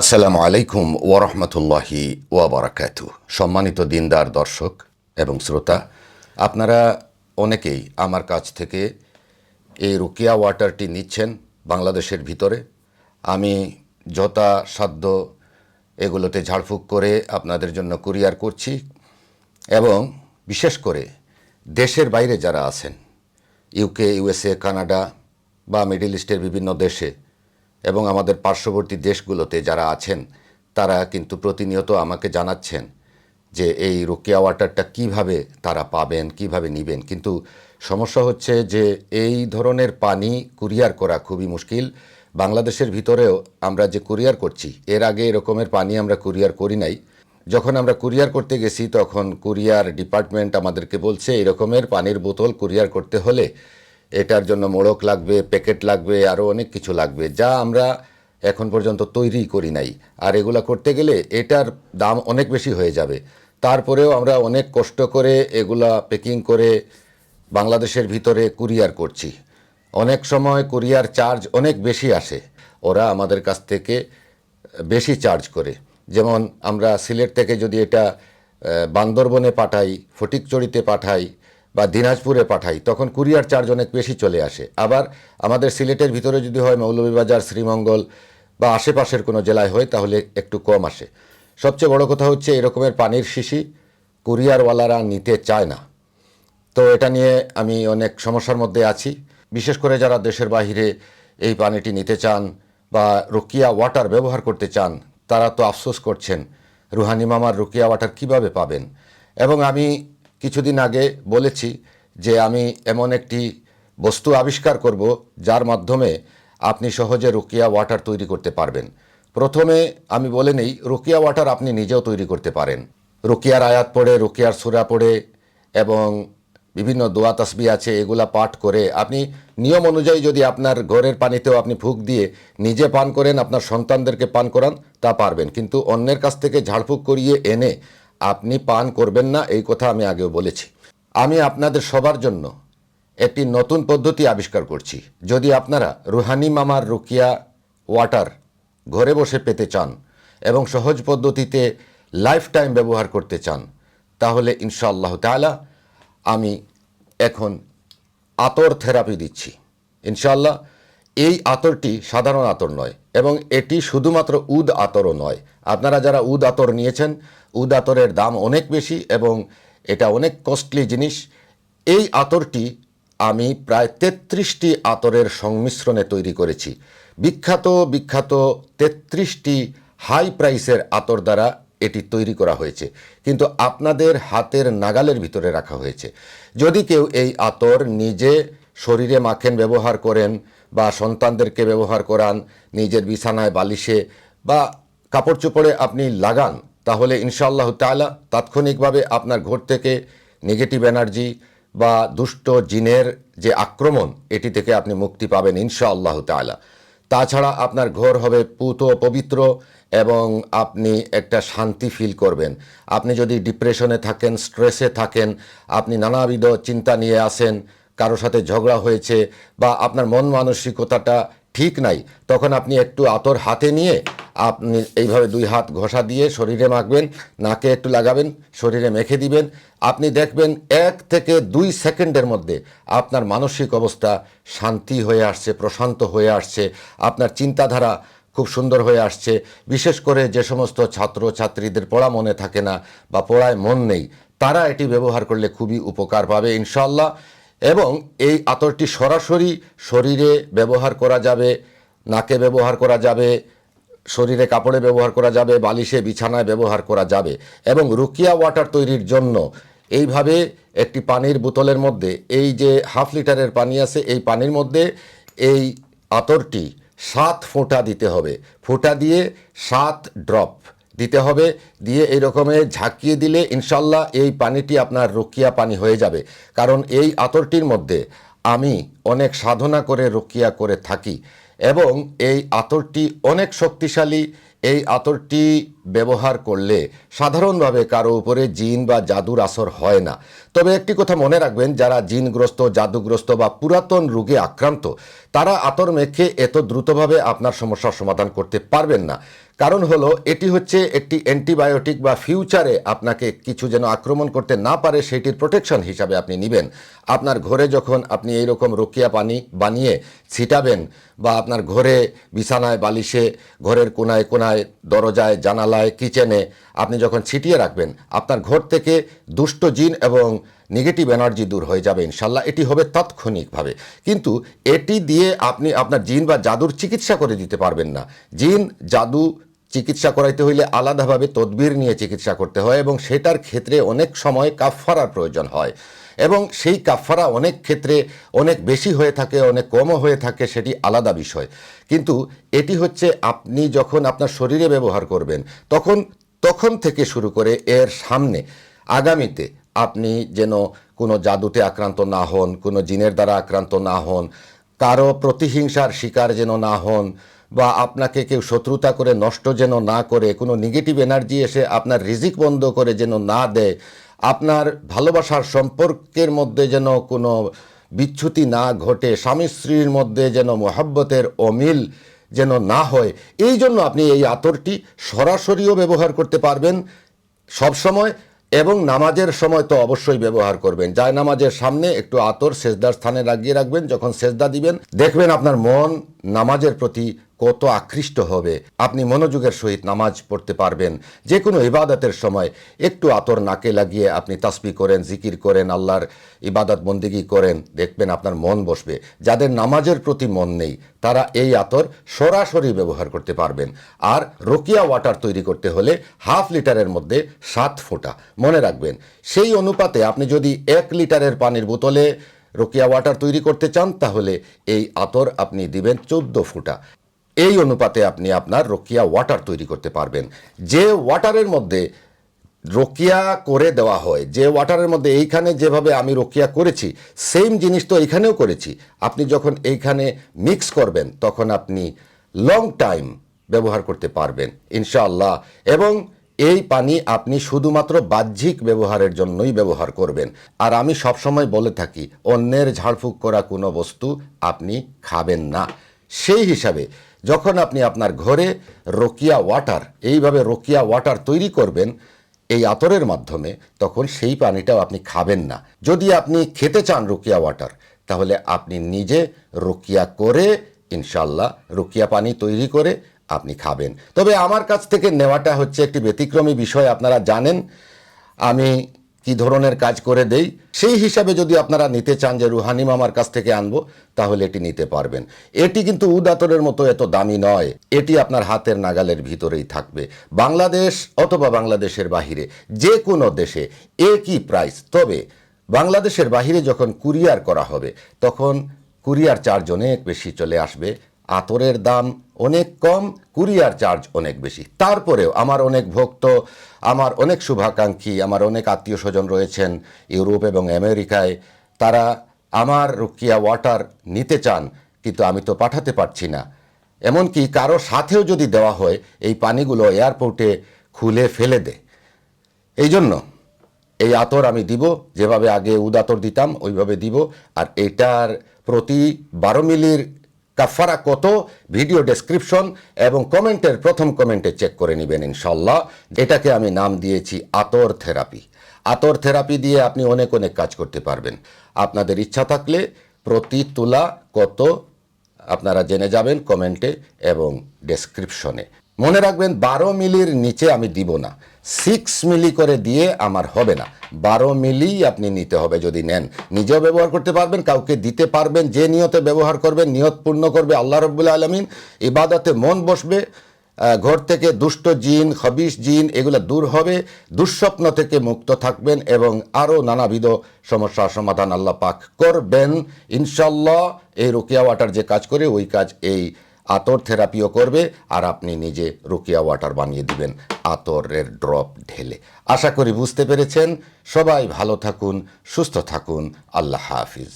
আসসালামু আলাইকুম ওরহমতুল্লাহি ওয়াবারাকাতু সম্মানিত দিনদার, দর্শক এবং শ্রোতা, আপনারা অনেকেই আমার কাছ থেকে এই রুকিয়া ওয়াটারটি নিচ্ছেন বাংলাদেশের ভিতরে। আমি যথা সাধ্য এগুলোতে ঝাড়ফুঁক করে আপনাদের জন্য কুরিয়ার করছি এবং বিশেষ করে দেশের বাইরে যারা আছেন, ইউকে, ইউএসএ, কানাডা বা মিডল ইস্টের বিভিন্ন দেশে এবং আমাদের পার্শ্ববর্তী দেশগুলোতে যারা আছেন, তারা কিন্তু প্রতিনিয়ত আমাকে জানাচ্ছেন যে এই রুকিয়া ওয়াটারটা কীভাবে তারা পাবেন, কীভাবে নেবেন। কিন্তু সমস্যা হচ্ছে যে এই ধরনের পানি কুরিয়ার করা খুবই মুশকিল। বাংলাদেশের ভিতরেও আমরা যে কুরিয়ার করছি, এর আগে এরকমের পানি আমরা কুরিয়ার করি নাই। যখন আমরা কুরিয়ার করতে গেছি, তখন কুরিয়ার ডিপার্টমেন্ট আমাদেরকে বলছে, এরকমের পানির বোতল কুরিয়ার করতে হলে এটার জন্য মোড়ক লাগবে, প্যাকেট লাগবে আরও অনেক কিছু লাগবে। যা আমরা এখন পর্যন্ত তৈরি করি নাই। আর এগুলা করতে গেলে এটার দাম অনেক বেশি হয়ে যাবে। তারপরেও আমরা অনেক কষ্ট করে এগুলা প্যাকিং করে বাংলাদেশের ভিতরে কুরিয়ার করছি। অনেক সময় কুরিয়ার চার্জ অনেক বেশি আসে। ওরা আমাদের কাছ থেকে বেশি চার্জ করে। যেমন আমরা সিলেট থেকে যদি এটা বান্দরবনে পাঠাই, ফটিকচড়িতে পাঠাই বা দিনাজপুরে পাঠাই, তখন কুরিয়ার চার্জ অনেক বেশি চলে আসে। আবার আমাদের সিলেটের ভিতরে যদি হয় মৌলভীবাজার, শ্রীমঙ্গল বা আশেপাশের কোনো জেলায় হয়, তাহলে একটু কম আসে। সবচেয়ে বড় কথা হচ্ছে এরকমের পানির শিশি কুরিয়ারওয়ালারা নিতে চায় না। তো এটা নিয়ে আমি অনেক সমস্যার মধ্যে আছি। বিশেষ করে যারা দেশের বাহিরে এই পানিটি নিতে চান বা রুকিয়া ওয়াটার ব্যবহার করতে চান, তারা তো আফসোস করছেন, রুহানি মামার রুকিয়া ওয়াটার কীভাবে পাবেন? এবং আমি কিছুদিন আগে বলেছি যে আমি এমন একটি বস্তু আবিষ্কার করব যার মাধ্যমে আপনি সহজে রুকিয়া ওয়াটার তৈরি করতে পারবেন। প্রথমে আমি বলে নেই, রুকিয়া ওয়াটার আপনি নিজেও তৈরি করতে পারেন। রুকিয়ার আয়াত পড়ে, রুকিয়ার সুরা পড়ে এবং বিভিন্ন দোয়া তসবি আছে, এগুলা পাঠ করে আপনি নিয়ম অনুযায়ী যদি আপনার ঘরের পানিতেও আপনি ফুক দিয়ে নিজে পান করেন, আপনার সন্তানদেরকে পান করান, তা পারবেন। কিন্তু অন্যের কাছ থেকে ঝাড়ফুঁক করিয়ে এনে আপনি পান করবেন না, এই কথা আমি আগেও বলেছি। আমি আপনাদের সবার জন্য একটি নতুন পদ্ধতি আবিষ্কার করছি। যদি আপনারা রুহানি মামার রুকিয়া ওয়াটার ঘরে বসে পেতে চান এবং সহজ পদ্ধতিতে লাইফ টাইম ব্যবহার করতে চান, তাহলে ইনশাআল্লাহ তাআলা আমি এখন আতর থেরাপি দিচ্ছি। ইনশাআল্লাহ এই আতরটি সাধারণ আতর নয় এবং এটি শুধুমাত্র উদ আতরও নয়। আপনারা যারা উদ আতর নিয়েছেন, উদ আতরের দাম অনেক বেশি এবং এটা অনেক কস্টলি জিনিস। এই আতরটি আমি প্রায় তেত্রিশটি আতরের সংমিশ্রণে তৈরি করেছি। বিখ্যাত বিখ্যাত তেত্রিশটি হাই প্রাইসের আতর দ্বারা এটি তৈরি করা হয়েছে। কিন্তু আপনাদের হাতের নাগালের ভিতরে রাখা হয়েছে। যদি কেউ এই আতর নিজে শরীরে মাখেন, ব্যবহার করেন বা সন্তানদেরকে ব্যবহার করান, নিজের বিছানায় বালিশে বা কাপড় চোপড়ে আপনি লাগান, তাহলে ইনশাআল্লাহ তাআলা তাৎক্ষণিকভাবে আপনার ঘর থেকে নেগেটিভ এনার্জি বা দুষ্ট জিনের যে আক্রমণ, এটি থেকে আপনি মুক্তি পাবেন ইনশাআল্লাহ তাআলা। তাছাড়া আপনার ঘর হবে পুত পবিত্র এবং আপনি একটা শান্তি ফিল করবেন। আপনি যদি ডিপ্রেশনে থাকেন স্ট্রেসে থাকেন, আপনি নানাবিধ চিন্তা নিয়ে আসেন কারও সাথে ঝগড়া হয়েছে বা আপনার মন মানসিকতাটা ঠিক নাই, তখন আপনি একটু আতর হাতে নিয়ে আপনি এইভাবে দুই হাত ঘষা দিয়ে শরীরে মাখবেন, নাকে একটু লাগাবেন, শরীরে মেখে দিবেন। আপনি দেখবেন এক থেকে দুই সেকেন্ডের মধ্যে আপনার মানসিক অবস্থা শান্তি হয়ে আসছে, প্রশান্ত হয়ে আসছে, আপনার চিন্তাধারা খুব সুন্দর হয়ে আসছে। বিশেষ করে যে সমস্ত ছাত্র ছাত্রীদের পড়া মনে থাকে না বা পড়ায় মন নেই, তারা এটি ব্যবহার করলে খুবই উপকার পাবে ইনশাল্লাহ এবং এই আতরটি সরাসরি শরীরে ব্যবহার করা যাবে, নাকে ব্যবহার করা যাবে, শরীরে কাপড়ে ব্যবহার করা যাবে, বালিশে, বিছানায় ব্যবহার করা যাবে এবং রুকিয়া ওয়াটার তৈরির জন্য এইভাবে একটি পানির বোতলের মধ্যে, এই যে হাফ লিটারের পানি আছে, এই পানির মধ্যে এই আতরটি সাত ফোঁটা দিতে হবে। ফোঁটা দিয়ে সাত ড্রপ দিতে হবে। দিয়ে এই রকমের ঝাঁকিয়ে দিলে ইনশাল্লাহ এই পানিটি আপনার রুকিয়া পানি হয়ে যাবে। কারণ এই আতরটির মধ্যে আমি অনেক সাধনা করে রুকিয়া করে থাকি এবং এই আতরটি অনেক শক্তিশালী। এই আতরটি ব্যবহার করলে সাধারণভাবে কারও উপরে জিন বা জাদুর আসর হয় না। তবে একটি কথা মনে রাখবেন, যারা জিনগ্রস্ত, জাদুগ্রস্ত বা পুরাতন রোগে আক্রান্ত, তারা আতর মেখে এত দ্রুতভাবে আপনার সমস্যার সমাধান করতে পারবেন না। কারণ হলো, এটি হচ্ছে একটি অ্যান্টিবায়োটিক বা ফিউচারে আপনাকে কিছু যেন আক্রমণ করতে না পারে, সেটির প্রোটেকশন হিসাবে আপনি নেবেন। আপনার ঘরে যখন আপনি এইরকম রকিয়া পানি বানিয়ে ছিটাবেন বা আপনার ঘরে বিছানায়, বালিশে, ঘরের কোনায় কোনায়, দরজায়, জানালায়, কিচেনে আপনি যখন ছিটিয়ে রাখবেন, আপনার ঘর থেকে দুষ্ট জিন এবং নেগেটিভ এনার্জি দূর হয়ে যাবে ইনশাল্লাহ। এটি হবে তাৎক্ষণিকভাবে। কিন্তু এটি দিয়ে আপনি আপনার জিন বা জাদুর চিকিৎসা করে দিতে পারবেন না। জিন, জাদু চিকিৎসা করাইতে হইলে আলাদাভাবে তদবির নিয়ে চিকিৎসা করতে হয় এবং সেটার ক্ষেত্রে অনেক সময় কাফফারার প্রয়োজন হয়। এবং সেই কাফফারা অনেক ক্ষেত্রে অনেক বেশি হয়ে থাকে, অনেক কমও হয়ে থাকে, সেটি আলাদা বিষয়। কিন্তু এটি হচ্ছে আপনি যখন আপনার শরীরে ব্যবহার করবেন, তখন তখন থেকে শুরু করে এর সামনে, আগামীতে আপনি যেন কোনো জাদুতে আক্রান্ত না হন, কোনো জিনের দ্বারা আক্রান্ত না হন, কারও প্রতিহিংসার শিকার যেন না হন, বা আপনাকে কেউ শত্রুতা করে, নষ্ট যেন না করে, কোনো নেগেটিভ এনার্জি এসে আপনার রিজিক বন্ধ করে যেন না দেয়, আপনার ভালোবাসার সম্পর্কের মধ্যে যেন কোনো বিচ্যুতি না ঘটে, স্বামী স্ত্রীর মধ্যে যেন মোহাব্বতের অমিল যেন না হয়, এই জন্য আপনি এই আতরটি সরাসরিও ব্যবহার করতে পারবেন। সব সময় এবং নামাজের সময় তো অবশ্যই ব্যবহার করবেন। যায় নামাজের সামনে একটু আতর সেজদার স্থানে লাগিয়ে রাখবেন। যখন সেজদা দিবেন, দেখবেন আপনার মন নামাজের প্রতি কত আকৃষ্ট হবে। আপনি মনোযোগের সহিত নামাজ পড়তে পারবেন। যে কোনো ইবাদতের সময় একটু আতর নাকে লাগিয়ে আপনি তাসবি করেন, জিকির করেন, আল্লাহর ইবাদত বন্দিগি করেন, দেখবেন আপনার মন বসবে। যাদের নামাজের প্রতি মন নেই, তারা এই আতর সরাসরি ব্যবহার করতে পারবেন। আর রোকিয়া ওয়াটার তৈরি করতে হলে হাফ লিটারের মধ্যে সাত ফোঁটা। মনে রাখবেন, সেই অনুপাতে আপনি যদি এক লিটারের পানির বোতলে রোকিয়া ওয়াটার তৈরি করতে চান, তাহলে এই আতর আপনি দিবেন চোদ্দ ফুটা। এই অনুপাতে আপনি আপনার রোকিয়া ওয়াটার তৈরি করতে পারবেন। যে ওয়াটারের মধ্যে রোকিয়া করে দেওয়া হয়, যে ওয়াটারের মধ্যে এইখানে যেভাবে আমি রোকিয়া করেছি সেম জিনিস তো এইখানেও করেছি। আপনি যখন এইখানে মিক্স করবেন, তখন আপনি লং টাইম ব্যবহার করতে পারবেন, ইনশাআল্লাহ। এবং এই পানি আপনি শুধুমাত্র বাহ্যিক ব্যবহারের জন্যই ব্যবহার করবেন। আর আমি সবসময় বলে থাকি, অন্যের ঝাড়ফুঁক করা কোনো বস্তু আপনি খাবেন না। সেই হিসাবে যখন আপনি আপনার ঘরে রোকিয়া ওয়াটার, এইভাবে রোকিয়া ওয়াটার তৈরি করবেন এই আতরের মাধ্যমে, তখন সেই পানিটাও আপনি খাবেন না। যদি আপনি খেতে চান রোকিয়া ওয়াটার, তাহলে আপনি নিজে রোকিয়া করে ইনশাল্লাহ রোকিয়া পানি তৈরি করে আপনি খাবেন। তবে আমার কাছ থেকে নেওয়াটা হচ্ছে একটি ব্যতিক্রমী বিষয়, আপনারা জানেন। আমি কি ধরনের কাজ করে দেই, সেই হিসাবে যদি আপনারা নিতে চান যে রুহানি মামার কাছ থেকে আনব, তাহলে এটি নিতে পারবেন। এটি কিন্তু উদাতরের মতো এত দামি নয়, এটি আপনার হাতের নাগালের ভিতরেই থাকবে। বাংলাদেশ অথবা বাংলাদেশের বাহিরে, যে কোনো দেশে একই প্রাইস তবে বাংলাদেশের বাহিরে যখন কুরিয়ার করা হবে, তখন কুরিয়ার চার্জ অনেক বেশি চলে আসবে। আতরের দাম অনেক কম, কুরিয়ার চার্জ অনেক বেশি। তারপরেও আমার অনেক ভক্ত, আমার অনেক শুভাকাঙ্ক্ষী, আমার অনেক আত্মীয় স্বজন রয়েছেন ইউরোপ এবং আমেরিকায়। তারা আমার রুকিয়া ওয়াটার নিতে চান, কিন্তু আমি তো পাঠাতে পারছি না। এমনকি কারও সাথেও যদি দেওয়া হয়, এই পানিগুলো এয়ারপোর্টে খুলে ফেলে দেয় এই জন্য এই আতর আমি দিব, যেভাবে আগে উদাতর দিতাম, ওইভাবে দিব। আর এটার প্রতি বারো মিলির কাফারা কত? ভিডিও ডেসক্রিপশন এবং কমেন্টের প্রথম কমেন্টে চেক করে নেবেন ইনশাল্লাহ। এটাকে আমি নাম দিয়েছি আতর থেরাপি। আতর থেরাপি দিয়ে আপনি অনেক অনেক কাজ করতে পারবেন। আপনাদের ইচ্ছা থাকলে প্রতি তুলা কত আপনারা জেনে যাবেন কমেন্টে এবং ডেসক্রিপশনে। মনে রাখবেন, বারো মিলির নিচে আমি দিব না। সিক্স মিলি করে দিয়ে আমার হবে না। বারো মিলি আপনি নিতে হবে যদি নেন। নিজেও ব্যবহার করতে পারবেন, কাউকে দিতে পারবেন, যে নিয়তে ব্যবহার করবেন নিয়ত পূর্ণ করবে, আল্লাহ রব্বুল্লা আলমিন ইবাদতে মন বসবে ঘর থেকে দুষ্ট জিন হবিস জিন, এগুলো দূর হবে, দুঃস্বপ্ন থেকে মুক্ত থাকবেন এবং আরও নানাবিধ সমস্যার সমাধান আল্লাহ পাক করবেন। ইনশাল্লাহ এই রুকিয়া ওয়াটার যে কাজ করে, ওই কাজ এই আতর থেরাপিও করবে আর আপনি নিজে রুকিয়া ওয়াটার বানিয়ে দিবেন আতরের ড্রপ ঢেলে। আশা করি বুঝতে পেরেছেন। সবাই ভালো থাকুন, সুস্থ থাকুন। আল্লাহ হাফিজ।